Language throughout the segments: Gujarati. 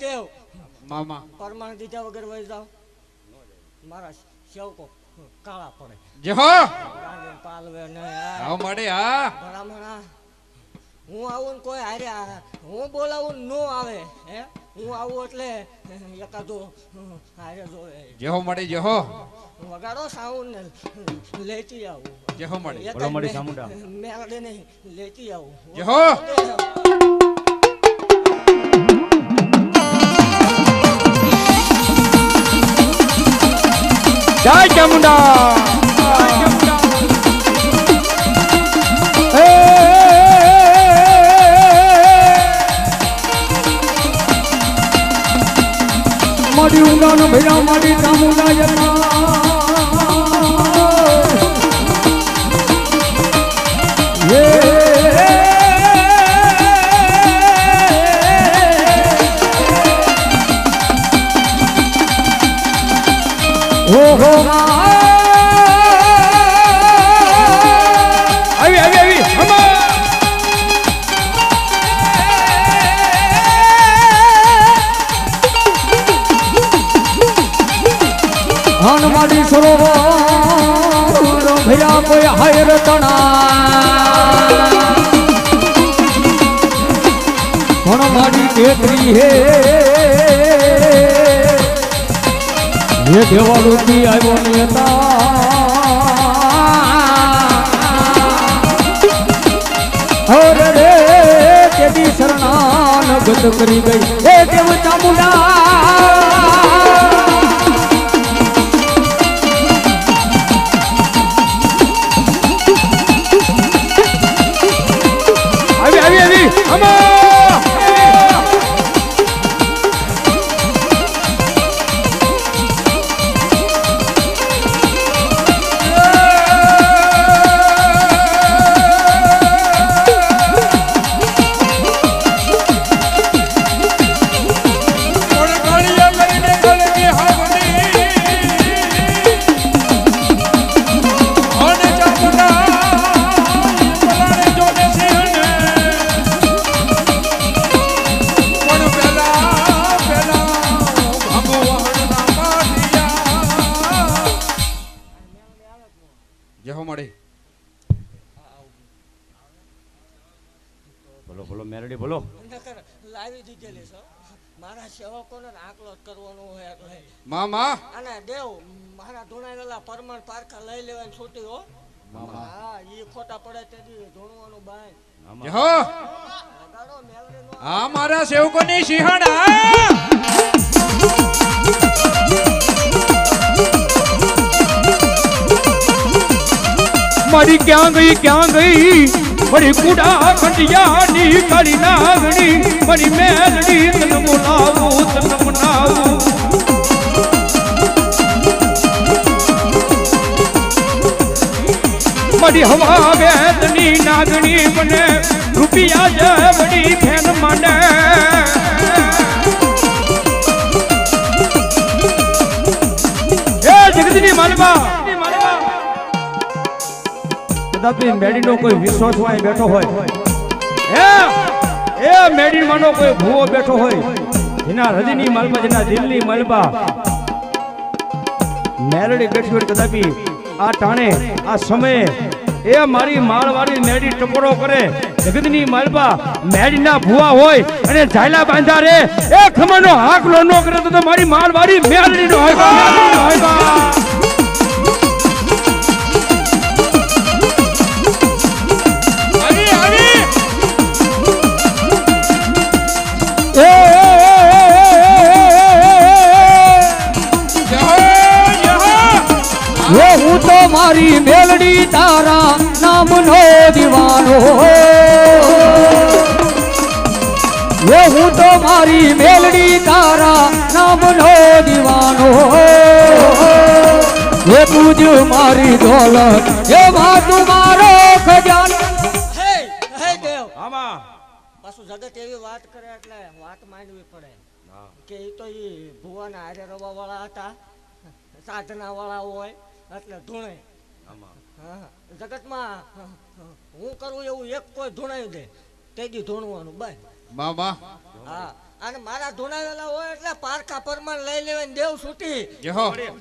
દેવ મામા. પરમાણ દીધા વગર વહી જાવ મારા સેવકો કાળા પડે. જે હો! પાલવે ને આવ મળે હા. ભલામણા. હું આવું ને કોઈ હારે હું. બોલાવું નો આવે હે? હું આવું એટલે એકાદો હારે જોવે. જે હો મળે જે હો. વગાડો સાઉન્ડ ને લેતી આવું. જે હો મળે. બોલો મળી મે- ચામુંડા. મેલડી નહીં લેતી આવું. જે જય ચામુંડા મારી ઊંડાનો ભેરા મારી ચામુંડા જતા હનુમાની સરોવર ભૈયા કોઈ હાયર તણા. હનુમાની કેતરી હે. હે દેવાલુથી આવ્યો નેતા. હર રે તેદી શરણાન ગત કરી ગઈ. બોલો બોલો મેરડી બોલો. લાવી દીધેલી છે. મારા સેવકોને આકલો કરવાનો હોય એટલે મામા. અને દેવ મારા ધૂણાયેલા પરમાણ પારખા લઈ લેવાની છૂટી હો. હા ઈ ખોટા પડે તેથી ધૂણવાનું બાય. હો આ મારા સેવકોની સિંહણા મારી ક્યાં ગઈ ક્યાં ગઈ? મારી કુડા ખંડિયાની કાળી નાગણી મારી મેલડી તન બોલાવું તન મનાવું મારી હવા વેદની નાગણી મને રૂપિયા જવડી ફેન મને. જગતની માલવા કદાપી મેડીનો કોઈ વિશ્વાસ બેઠો હોય. એ એ મેડીમાંનો કોઈ ભૂવો બેઠો હોય. જેના હૃદયની માલમાં જેના દિલની માલમાં મેરડી બેઠી હોય કદાપી આ ટાણે, આ સમયે. એ મારી માળવાળી મેડી ટકોરો કરે, જગતની માલબા, મેડીના ભૂવા હોય અને ઝાયલા બાંધા રે. એ ખમણનો હાકલો નો કરે તો મારી માળવાળી મેરડીનો હોય મારી મેલડી તારા નામનો દીવાનો હે. હું તો મારી મેલડી તારા નામનો દીવાનો હે. તું મારી દોલત હે માં તું મારો ખજાનો. હે હે દેવ. આમાં. પાછું જગત એવી વાત કરે એટલે વાત માંડવી પડે. કે એ તો એ ભુવાના હારે રવા વાળા હતા સાધના વાળા હોય એટલે ધૂણે. જગતમાં હું કરું એવું એક કોઈ ધૂણાઈ દે તે ધૂણવાનું બસ. મામા હા. અને મારા ધૂણાવેલા હોય એટલે પારકા પરમાન લઈ લેવાય દેવ છૂટી.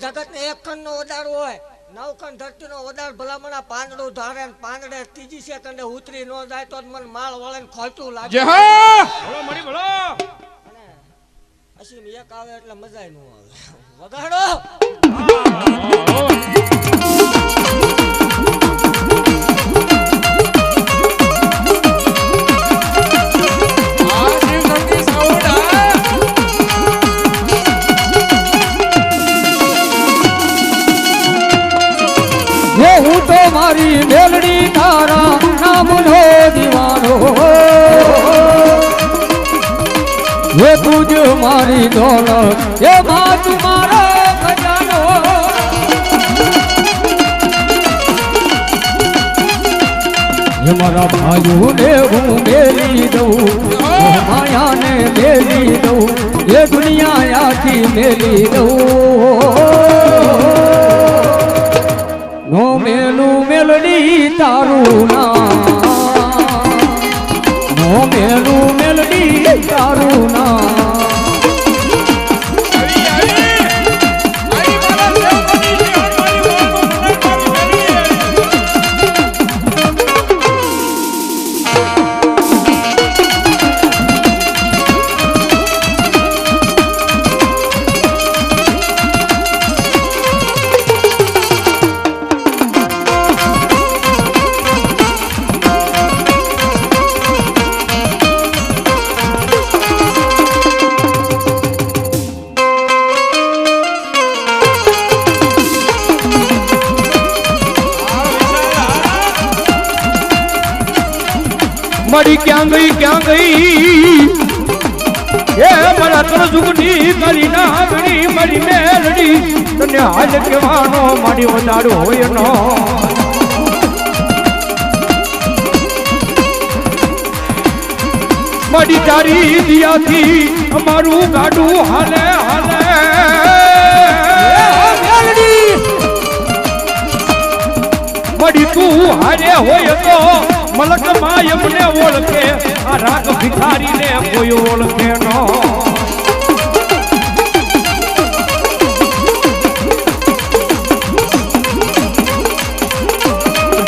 જગત ને એક ખંડ નો વધાર હોય. નવ ખંડ ધરતી નો વધાર ભલામણા પાંદડું ધારે પાંદડે ત્રીજી સેકન્ડે ઉતરી ન જાય તો જ મને માળ વળે ખોટું ખોલતું લાગે. અસીમ એક આવે એટલે મજા ન આવે. વગાડો! મારી તારા તારા નામનો દીવાનો. હે તુજ મારી દોલત હે માં તું મારો ખજાનો. હે મારા ભાઈઓને હું મેરી દઉં માયા ને મેરી દઉં, હે દુનિયા આખી મેરી દઉં. નો મેલું મેલડી તારું ના ક્યાં ગઈ ક્યાં ગઈ? એ મારા કરજુગની કરી નાગણી, મારી મેલડી, તને હાલ કેવાનો મારી વધારો હોય નો મારી તારી દિયાથી અમારું ગાડું હાલે હાલે. મડી તું હારે હોય તો મલકમાં એમને ઓળખે. આ રાગ ભિખારીને કોઈ ઓળખે નો.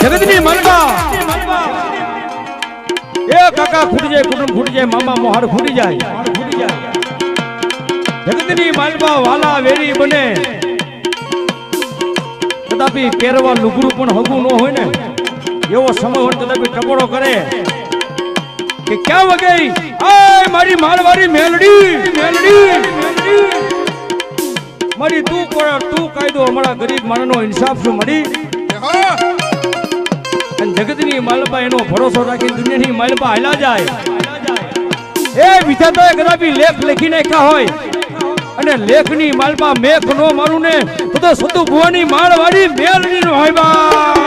જગતની મલબા એ કાકા ફૂટી જાય કુટુંબ ફૂટી જાય મામા મોહાર ફૂટી જાય. ફૂટી જાય જગતની માલબા વાલા વેરી બને. કદાપી પહેરવા લુગરું પણ હગું ન હોય ને. એવો સમય કદાચ ને ટકોરો કરે. કે ક્યાં વગઈ? આય, મારી મારવારી મેલડી મેલડી મારી તું તું કાયદો અમારા ગરીબ માણસનો ઇન્સાફ શું મળી અને જગતની માલપા એનો ભરોસો રાખી દુનિયાની માલપા હાલા જાય. એ વિધાતાએ કદાપી લેખ લખી નાખ્યા હોય. અને લેખની માલપા મેખ નો મારું ને, તો તો સતુ ભુવાની માળવાડી મેલડી નો હોય બા.